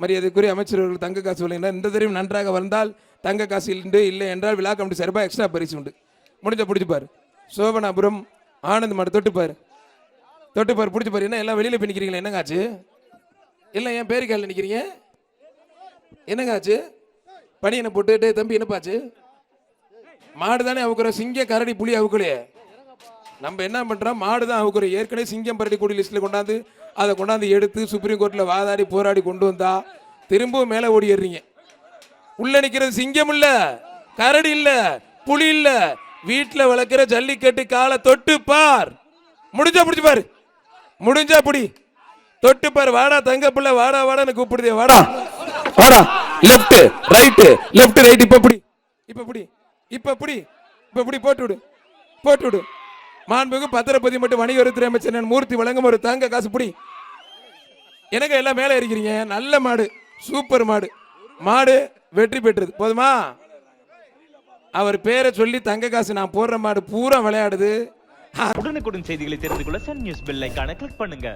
மரியாதைக்குரிய அமைச்சர்கள் தங்க காசு வழங்கினார். இந்த தடவையும் நன்றாக வந்தால் தங்க காசு உண்டு இல்லை என்றால் விழா கமிட்டி சார்பாக எக்ஸ்ட்ரா பரிசு உண்டு. முடிஞ்ச பிடிச்சிப்பார் சோபனாபுரம் ஆனந்த் மாடு தொட்டுப்பார் தொட்டுப்பார் பிடிச்சிப்பார் என்ன எல்லாம் வெளியில் போய் நிற்கிறீங்களா என்னங்க ஆச்சு? இல்லை என் பேரு நிற்கிறீங்க என்னங்க ஆச்சு? பனியனை போட்டுட்டு தம்பி என்னப்பாச்சு மாடு தானே அவுக்குற சிங்க கரடி புலி அவுக்கலையே. நம்ம என்ன பண்ணுறோம் மாடு தான் அவுக்குறோம் ஏற்கனவே சிங்கம் பரடி கூடி லிஸ்ட்டில் கொண்டாந்து அதை கொண்டாந்து எடுத்து சுப்ரீம் கோர்ட்டில் வாதாடி போராடி கொண்டு வந்தா திரும்பவும் மேலே ஓடிடுறீங்க உள்ளே நிற்கிறது சிங்கம் இல்லை கரடி இல்லை புலி இல்லை வீட்டில் வளர்க்குற ஜல்லிக்கட்டு காலை தொட்டு பார். முடிஞ்சா பிடிச்சி பாரு. முடிஞ்சா பிடி. தொட்டு பாரு. வாடா தங்க பிள்ளை வாடா வாடான்னு கூப்பிடுதே. வாடா. வாடா. லெஃப்ட் ரைட் லெஃப்ட் ரைட் இப்போ பிடி. இப்போ பிடி. இப்போ பிடி. இப்போ பிடி. போட்டு விடு. போட்டு விடு. மாண்புக்கு பத்திரப்பதி மட்டும் வணிகவரித்துறை அமைச்சர் மூர்த்தி வழங்கும் ஒரு தங்க காசு புடி. எனக்கு எல்லாம் மேலே இருக்கிறீங்க நல்ல மாடு சூப்பர் மாடு. மாடு வெற்றி பெற்றது. போதுமா? அவர் பேரை சொல்லி தங்க காசு நான் போடுற மாடு பூரா விளையாடுது. உடனுக்குடன் செய்திகளை தெரிந்து கொள்ள சன் நியூஸ் பெல் ஐக்கான கிளிக் பண்ணுங்க.